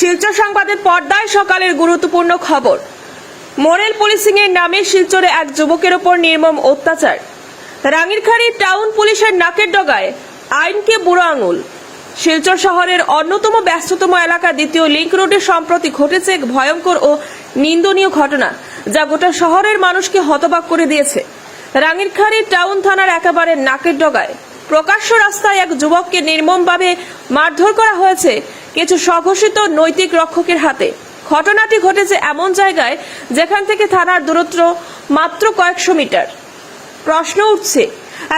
শিলচর সংবাদের পর্দায় সকালের গুরুত্বপূর্ণ খবর। মোরেল পুলিশিং এর নামে শিলচরে এক যুবকের ওপর নির্মম অত্যাচার। রাঙ্গিরখাড়ি টাউন পুলিশের নাকের ডগায় আইনকে বুড়ো আঙুল। শিলচর শহরের অন্যতম ব্যস্ততম এলাকা দ্বিতীয় লিংক রোডে সম্প্রতি ঘটেছে এক ভয়ঙ্কর ও নিন্দনীয় ঘটনা, যা গোটা শহরের মানুষকে হতবাক করে দিয়েছে। রাঙ্গিরখাড়ি টাউন থানার একেবারে নাকের ডগায় প্রকাশ্য রাস্তায় এক যুবককে নির্মমভাবে মারধর করা হয়েছে কিছু স্বঘোষিত নৈতিক রক্ষকের হাতে। ঘটনাটি ঘটেছে এমন জায়গায় যেখান থেকে থানার দূরত্ব মাত্র কয়েকশো মিটার। প্রশ্ন উঠছে,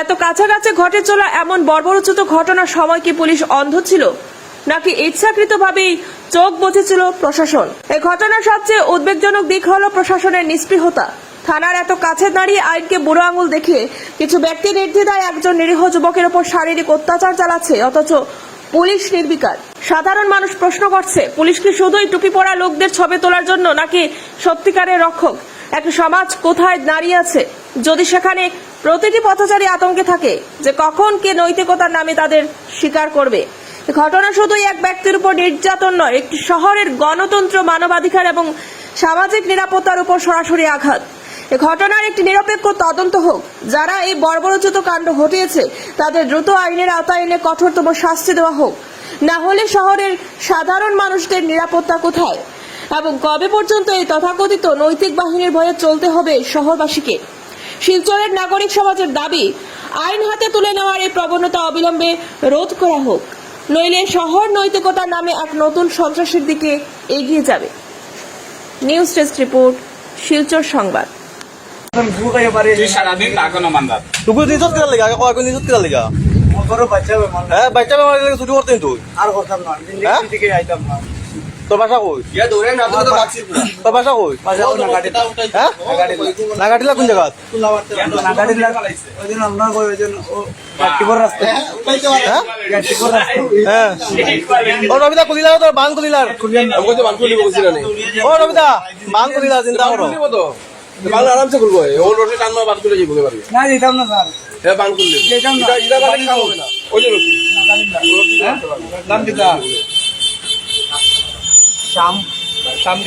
এত কাছাকাছি ঘটে চলা এমন বর্বরোচিত ঘটনার সময় কি পুলিশ অন্ধ ছিল, নাকি ইচ্ছাকৃতভাবেই চোখ বসেছিল প্রশাসন? এ ঘটনার সবচেয়ে উদ্বেগজনক দিক হল প্রশাসনের নিষ্পৃহতা। থানার এত কাছে দাঁড়িয়ে আইনকে বুড়ো আঙুল দেখিয়ে কিছু ব্যক্তি নির্দ্বিধায় একজন নিরীহ যুবকের ওপর শারীরিক অত্যাচার চালাচ্ছে, অথচ পুলিশ নির্বিকার। সাধারণ মানুষ প্রশ্ন করছে, পুলিশ কি শুধুই টুপি পরা লোকদের ছবি তোলার জন্য নাকি সত্যিকারের রক্ষক? এক সমাজ কোথায় দাঁড়িয়ে আছে? যদি সেখানে প্রতিটি পথচারী আতঙ্কে থাকে, যে কখন কে নৈতিকতার নামে তাদের স্বীকার করবে? ঘটনা শুধুই এক ব্যক্তির উপর নির্যাতন নয়, একটি শহরের গণতন্ত্র, মানবাধিকার এবং সামাজিক নিরাপত্তার উপর সরাসরি আঘাত। ঘটনার একটি নিরপেক্ষ তদন্ত হোক, যারা এই বর্বরোচিত কাণ্ড ঘটিয়েছে, তাদের দ্রুত আইনের আওতায় এনে কঠোরতম শাস্তি দেওয়া হোক। না হলে শহরের সাধারণ মানুষদের নিরাপত্তা কোথায়? এবং কবে পর্যন্ত এই তথাকথিত নৈতিক বাহিনীর ভয়ে চলতে হবে শহরবাসীকে? শিলচরের নাগরিক সমাজের দাবি আইন হাতে তুলে নেওয়ার এই প্রবণতা অবিলম্বে রোধ করা হোক। নইলে শহর নৈতিকতার নামে এক নতুন সন্ত্রাসের দিকে এগিয়ে যাবে। নিউজ ডেস্ক রিপোর্ট শিলচর সংবাদ। তুই সারাদিন থাকো না মান্দার। তুকু নিজত কিনা লিগা কয় কই নিজত কিনা লিগা। হ্যাঁ বাচ্চা বেমার লাগে ছুটি করতেন তুই আর করতাম না? থেকে আইতাম না। তোর বাসা কই তোর বাসা কই বাজা না গাড়ি হ্যাঁ নাগাটিলা কোন জায়গা না গাড়ি লাগ ওই জন্য আমরা কই ওই জন্য ও হ্যাঁ হ্যাঁ রবিদা কুলিলা তোর বান কুলিলার ও রবিদা বান কুলিলা চিন্তা করো বাংলা আরামসে ওর রোডে টান করে যাব এবারে না না স্যার। হ্যাঁ বান করলে যেতাম না। বাড়ি খাওয়া হবে না। ওই? নাম শ্যাম। শ্যাম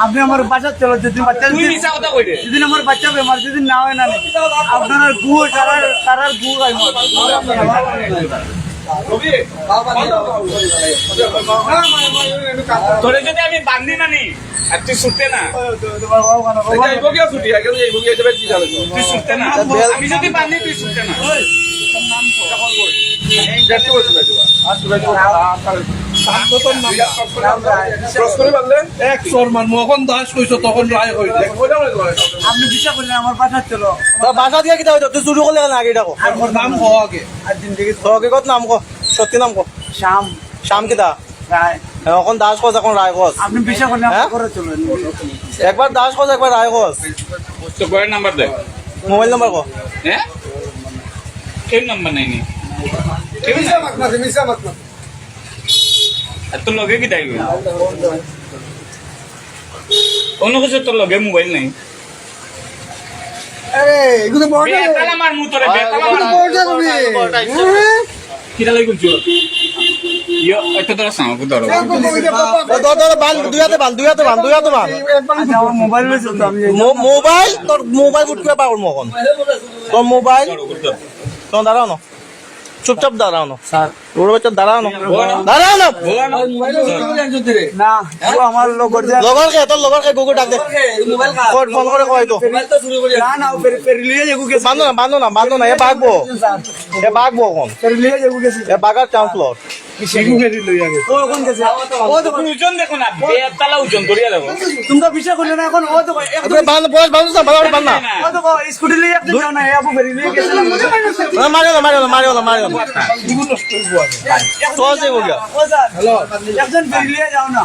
আপনি আমার বাচ্চা চলো যদি বাচ্চা তুই মিছা কথা কইলে। যেদিন আমার বাচ্চা বেমার যেদিন না হয় না আপনার গু তারার তারার গু হয় তোরে যদি আমি বান্ধি মানি আর তুই ছুটতে না ছুটি, যাবে কি তুই ছুটতে না আমি যদি বান্ধি তুই ছুটতে না নাম না না। আপনি বিশ্বাস করলেন আমার চলো তোর বাসা দিয়া কিতা হইতো তুই চুরি করলে আগে ডাকো নাম হওয়া আগে। আর জিন্দগি তোর কত নাম কো? সত্যি নাম কো? শ্যাম। শাম কিতা? এখন দাস কস এখন রায় কস। আপনি বিশ্বাস করলেন হ্যাঁ? একবার দাস কস একবার রায় কস। নাম্বার দে। মোবাইল নাম্বার কো? হ্যাঁ? কেউ নাম্বার নাই নি কেউ মিশা মাত না, মিশা মাত না। তোর লগে কি তাই অন্য কিছু তোর লগে মোবাইল নাই। বেতালা মার মু তোরে বেতালা মার কিটা লাগি কুলছো ইয়ো এটা তোরা সামকু ধরো। তোর তোর বান দুই হাতে বান দুই হাতে বান দুই হাতে বান আচ্ছা, মোবাইল তো আমি মোবাইল তোর মোবাইল উঠ করে পাবো মখন তোর মোবাইল তোর দাঁড়াও না। চুপচাপ দাঁড়ানো ওর বাচ্চা দাঁড়ানো দাঁড়ানো দাঁড়াও না। আমার লোক যে লগর কে তোর লগর কে গুগু ডাক দে। কর ফোন করে কয় তো। না না ও পেরি পেরি লিয়ে যাব গেছে। বান্ধো না বাঁধো না বান্ধো না এ বাগবো এ বাগবো এ বাগার চান্স লর একজন পেরি যাও না।